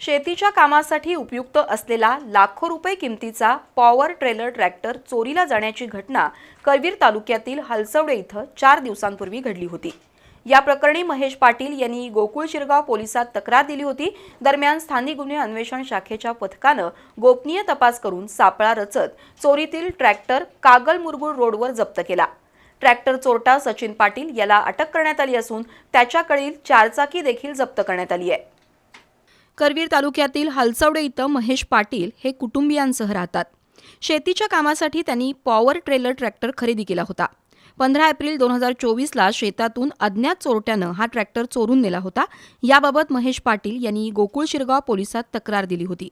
शेतीच्या कामासाठी उपयुक्त असलेला लाखो रुपये किमतीचा पॉवर ट्रेलर ट्रॅक्टर चोरीला जाण्याची घटना करवीर तालुक्यातील हलसवडे इथं चार दिवसांपूर्वी घडली होती. या प्रकरणी महेश पाटील यांनी गोकुळ शिरगाव पोलिसात तक्रार दिली होती. दरम्यान स्थानिक गुन्हे अन्वेषण शाखेच्या पथकानं गोपनीय तपास करून सापळा रचत चोरीतील ट्रॅक्टर कागल मुरगुळ रोडवर जप्त केला. ट्रॅक्टर चोरटा सचिन पाटील याला अटक करण्यात आली असून त्याच्याकडील चारचाकी देखील जप्त करण्यात आली आहे. करवीर तालुक्यातील हालचवडे इथं महेश पाटील हे कुटुंबियांसह राहतात. शेतीच्या कामासाठी त्यांनी पॉवर ट्रेलर ट्रॅक्टर खरेदी केला होता. पंधरा एप्रिल दोन हजार चोवीसला शेतातून अज्ञात चोरट्यानं हा ट्रॅक्टर चोरून नेला होता. याबाबत महेश पाटील यांनी गोकुळ शिरगाव पोलिसात तक्रार दिली होती.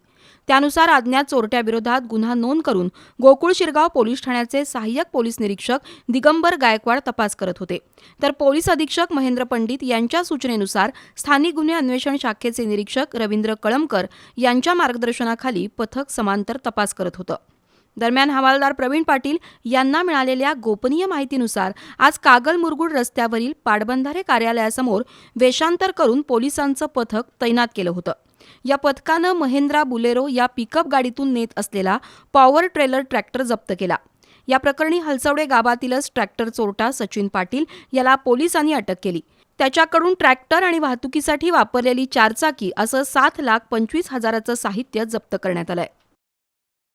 त्यानुसार अज्ञात चोरट्याविरोधात गुन्हा नोंद करून गोकुळ शिरगाव पोलीस ठाण्याचे सहाय्यक पोलीस निरीक्षक दिगंबर गायकवाड तपास करत होते. तर पोलीस अधीक्षक महेंद्र पंडित यांच्या सूचनेनुसार स्थानिक गुन्हे अन्वेषण शाखेचे निरीक्षक रवींद्र कळमकर यांच्या मार्गदर्शनाखाली पथक समांतर तपास करत होतं. दरम्यान हवालदार प्रवीण पाटील यांना मिळालेल्या गोपनीय माहितीनुसार आज कागल मुरगुड रस्त्यावरील पाटबंधारे कार्यालयासमोर वेषांतर करून पोलिसांचं पथक तैनात केलं होतं. या पथकानं महेंद्रा बुलेरो या पिकअप गाडीतून नेत असलेला पॉवर ट्रेलर ट्रॅक्टर जप्त केला. या प्रकरणी हलसवडे गावातीलच ट्रॅक्टर चोरटा सचिन पाटील याला पोलिसांनी अटक केली. त्याच्याकडून ट्रॅक्टर आणि वाहतुकीसाठी वापरलेली चारचाकी असं सात लाख पंचवीस हजाराचं साहित्य जप्त करण्यात आलंय.